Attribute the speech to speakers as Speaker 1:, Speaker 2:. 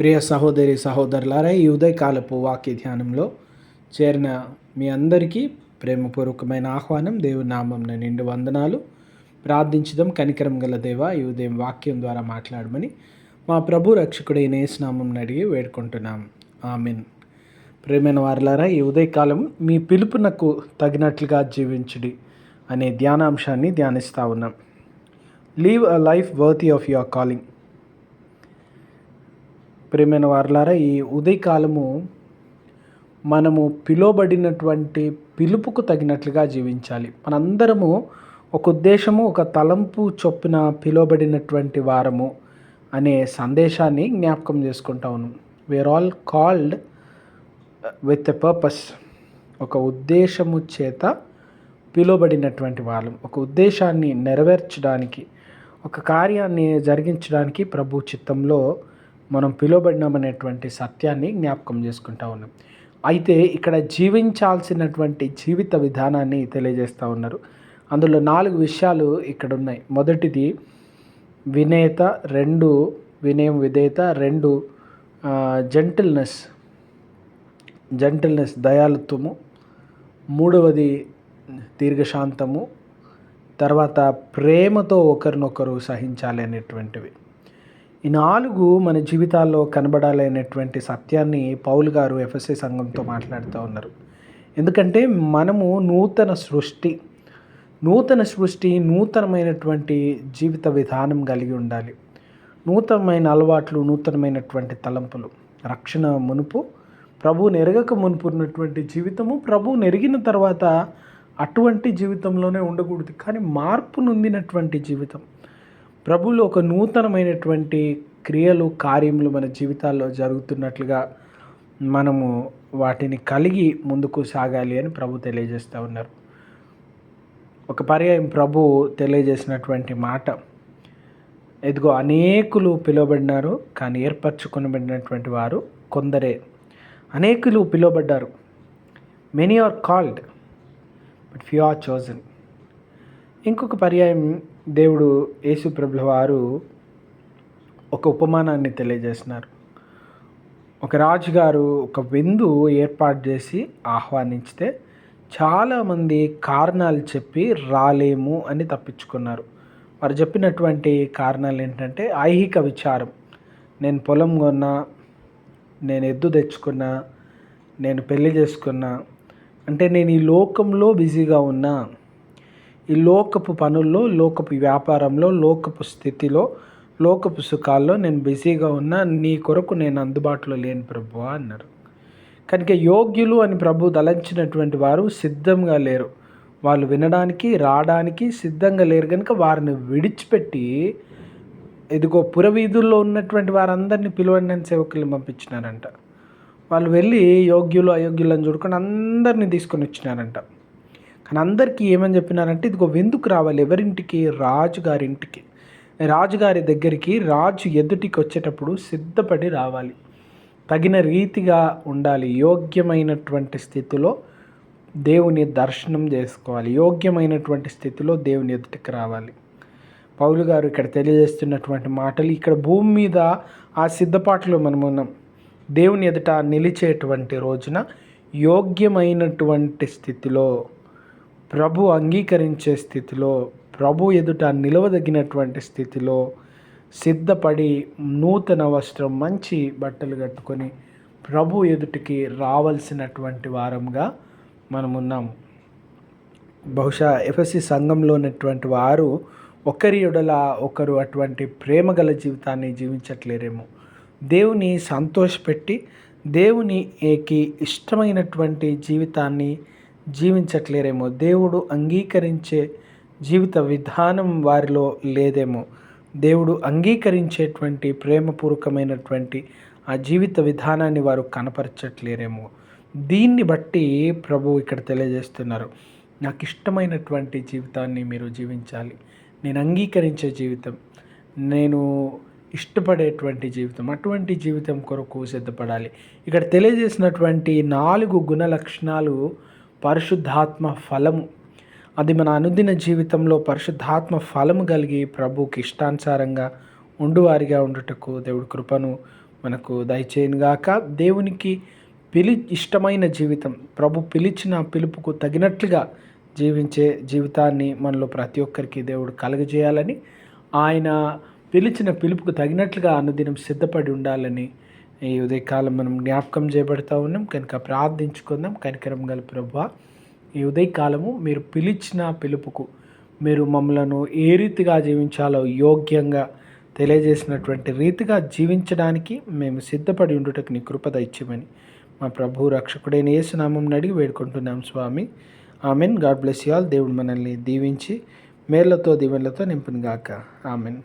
Speaker 1: ప్రియ సహోదరి సహోదరులారా ఈ ఉదయకాలపు వాక్య ధ్యానంలో చేరిన మీ అందరికీ ప్రేమపూర్వకమైన ఆహ్వానం. దేవుని నామం నిండు వందనాలు. ప్రార్థించడం కనికరం గల దేవ ఈ ఉదయం వాక్యం ద్వారా మాట్లాడమని మా ప్రభు రక్షకుడు నేస్నామం అడిగి వేడుకుంటున్నాం. ఆమెన్. ప్రేమైన వారులారా ఈ ఉదయకాలం మీ పిలుపునకు తగినట్లుగా జీవించుడి అనే ధ్యానాంశాన్ని ధ్యానిస్తూ ఉన్నాం. Leave a life worthy of your calling ప్రేమైన వారులారా ఈ ఉదయకాలము మనము పిలువబడినటువంటి పిలుపుకు తగినట్లుగా జీవించాలి. మనందరము ఒక ఉద్దేశము ఒక తలంపు చొప్పున పిలువబడినటువంటి వారము అనే సందేశాన్ని జ్ఞాపకం చేసుకుంటా we're all called with a purpose ఒక ఉద్దేశము చేత పిలువబడినటువంటి వాళ్ళం. ఒక ఉద్దేశాన్ని నెరవేర్చడానికి ఒక కార్యాన్ని జరిగించడానికి ప్రభు చిత్తంలో మనం పిలువబడినామనేటువంటి సత్యాన్ని జ్ఞాపకం చేసుకుంటా ఉన్నాం. అయితే ఇక్కడ జీవించాల్సినటువంటి జీవిత విధానాన్ని తెలియజేస్తూ ఉన్నారు. అందులో నాలుగు విషయాలు ఇక్కడ ఉన్నాయి మొదటిది వినేత రెండు వినయం విధేయత రెండు జెంటిల్నెస్ జెంటిల్నెస్ దయాలుత్వము మూడవది దీర్ఘశాంతము. తర్వాత ప్రేమతో ఒకరినొకరు సహించాలి అనేటువంటివి. ఈ నాలుగు మన జీవితాల్లో కనబడాలనేటువంటి సత్యాన్ని పౌలు గారు ఎఫ్ఎస్ఏ సంఘంతో మాట్లాడుతూ ఉన్నారు. ఎందుకంటే మనము నూతన సృష్టి నూతన సృష్టి నూతనమైనటువంటి జీవిత విధానం కలిగి ఉండాలి. నూతనమైన అలవాట్లు నూతనమైనటువంటి తలంపులు. రక్షణ మునుపు ప్రభు నెరగక మునుపు ఉన్నటువంటి జీవితము ప్రభు నెరిగిన తర్వాత అటువంటి జీవితంలోనే ఉండకూడదు. కానీ మార్పు నొందినటువంటి జీవితం ప్రభువులో ఒక నూతనమైనటువంటి క్రియలు కార్యములు మన జీవితాల్లో జరుగుతున్నట్లుగా మనము వాటిని కలిగి ముందుకు సాగాలి అని ప్రభు తెలియజేస్తూ ఉన్నారు. ఒక పర్యాయం ప్రభు తెలియజేసినటువంటి మాట ఎదుగో అనేకులు పిలువబడినారు కానీ ఏర్పరచుకొనబడినటువంటి వారు కొందరే. అనేకులు పిలువబడ్డారు. Many are called but few are chosen ఇంకొక పర్యాయం దేవుడు యేసుప్రభుల వారు ఒక ఉపమానాన్ని తెలియజేస్తున్నారు. ఒక రాజుగారు ఒక విందు ఏర్పాటు చేసి ఆహ్వానించితే చాలామంది కారణాలు చెప్పి రాలేము అని తప్పించుకున్నారు. వారు చెప్పినటువంటి కారణాలు ఏంటంటే ఐహిక విచారం. నేను పొలం కొన్నా నేను ఎద్దు తెచ్చుకున్నా నేను పెళ్ళి చేసుకున్నా అంటే నేను ఈ లోకంలో బిజీగా ఉన్నా ఈ లోకపు పనుల్లో లోకపు వ్యాపారంలో లోకపు స్థితిలో లోకపు సుఖాల్లో నేను బిజీగా ఉన్నా నీ కొరకు నేను అందుబాటులో లేని ప్రభు అన్నారు. కనుక యోగ్యులు అని ప్రభు తలంచినటువంటి వారు సిద్ధంగా లేరు. వాళ్ళు వినడానికి రావడానికి సిద్ధంగా లేరు. కనుక వారిని విడిచిపెట్టి ఇదిగో పురవీధుల్లో ఉన్నటువంటి వారందరినీ పిలువండి అని సేవకులు పంపించినారంట. వాళ్ళు వెళ్ళి యోగ్యులు అయోగ్యులను చూడుకొని అందరినీ తీసుకొని వచ్చినారంట. కానీ అందరికీ ఏమని చెప్పినారంటే ఇదిగో ఎందుకు రావాలి? ఎవరింటికి? రాజుగారింటికి. రాజుగారి దగ్గరికి రాజు ఎదుటికి వచ్చేటప్పుడు సిద్ధపడి రావాలి. తగిన రీతిగా ఉండాలి. యోగ్యమైనటువంటి స్థితిలో దేవుని దర్శనం చేసుకోవాలి. యోగ్యమైనటువంటి స్థితిలో దేవుని ఎదుటికి రావాలి. పౌలు గారు ఇక్కడ తెలియజేస్తున్నటువంటి మాటలు ఇక్కడ భూమి మీద ఆ సిద్ధపాటులో మనం ఉన్నాం. దేవుని ఎదుట నిలిచేటువంటి రోజున యోగ్యమైనటువంటి స్థితిలో ప్రభు అంగీకరించే స్థితిలో ప్రభు ఎదుట నిలవదగినటువంటి స్థితిలో సిద్ధపడి నూతన వస్త్రం మంచి బట్టలు కట్టుకొని ప్రభు ఎదుటికి రావాల్సినటువంటి వారంగా మనమున్నాము బహుశా ఎఫ్ఎస్సి సంఘంలో ఉన్నటువంటి వారు ఒకరి ఎడల ఒకరు అటువంటి ప్రేమగల జీవితాన్ని జీవించట్లేరేమో. దేవుని సంతోషపెట్టి దేవునికి ఇష్టమైనటువంటి జీవితాన్ని జీవించట్లేరేమో. దేవుడు అంగీకరించే జీవిత విధానం వారిలో లేదేమో. దేవుడు అంగీకరించేటువంటి ప్రేమపూర్వకమైనటువంటి ఆ జీవిత విధానాన్ని వారు కనపరచట్లేరేమో. దీన్ని బట్టి ప్రభు ఇక్కడ తెలియజేస్తున్నారు. నాకు ఇష్టమైనటువంటి జీవితాన్ని మీరు జీవించాలి. నేను అంగీకరించే జీవితం నేను ఇష్టపడేటువంటి జీవితం అటువంటి జీవితం కొరకు సిద్ధపడాలి. ఇక్కడ తెలియజేసినటువంటి నాలుగు గుణ లక్షణాలు పరిశుద్ధాత్మ ఫలము. అది మన అనుదిన జీవితంలో పరిశుద్ధాత్మ ఫలము కలిగి ప్రభుకి ఇష్టానుసారంగా ఉండువారిగా ఉండుటకు దేవుడి కృపను మనకు దయచేయనుగాక దేవునికి పిలి ఇష్టమైన జీవితం ప్రభు పిలిచిన పిలుపుకు తగినట్లుగా జీవించే జీవితాన్ని మనలో ప్రతి ఒక్కరికి దేవుడు కలుగజేయాలని ఆయన పిలిచిన పిలుపుకు తగినట్లుగా అనుదినం సిద్ధపడి ఉండాలని ఈ ఉదయకాలం మనం జ్ఞాపకం చేయబడతా ఉన్నాం. కనుక ప్రార్థించుకుందాం. కనికరం గల ప్రభు ఈ ఉదయకాలము మీరు పిలిచిన పిలుపుకు మీరు మమ్మలను ఏ రీతిగా జీవించాలో యోగ్యంగా తెలియజేసినటువంటి రీతిగా జీవించడానికి మేము సిద్ధపడి ఉండుటకు నీ కృపద ఇచ్చమని మా ప్రభు రక్షకుడైన యేసునామం అడిగి వేడుకుంటున్నాం స్వామి. Amen. God bless you all. దేవుడు మనల్ని దీవించి మేళ్ళతో దీవెనలతో నింపును గాక ఆమెన్.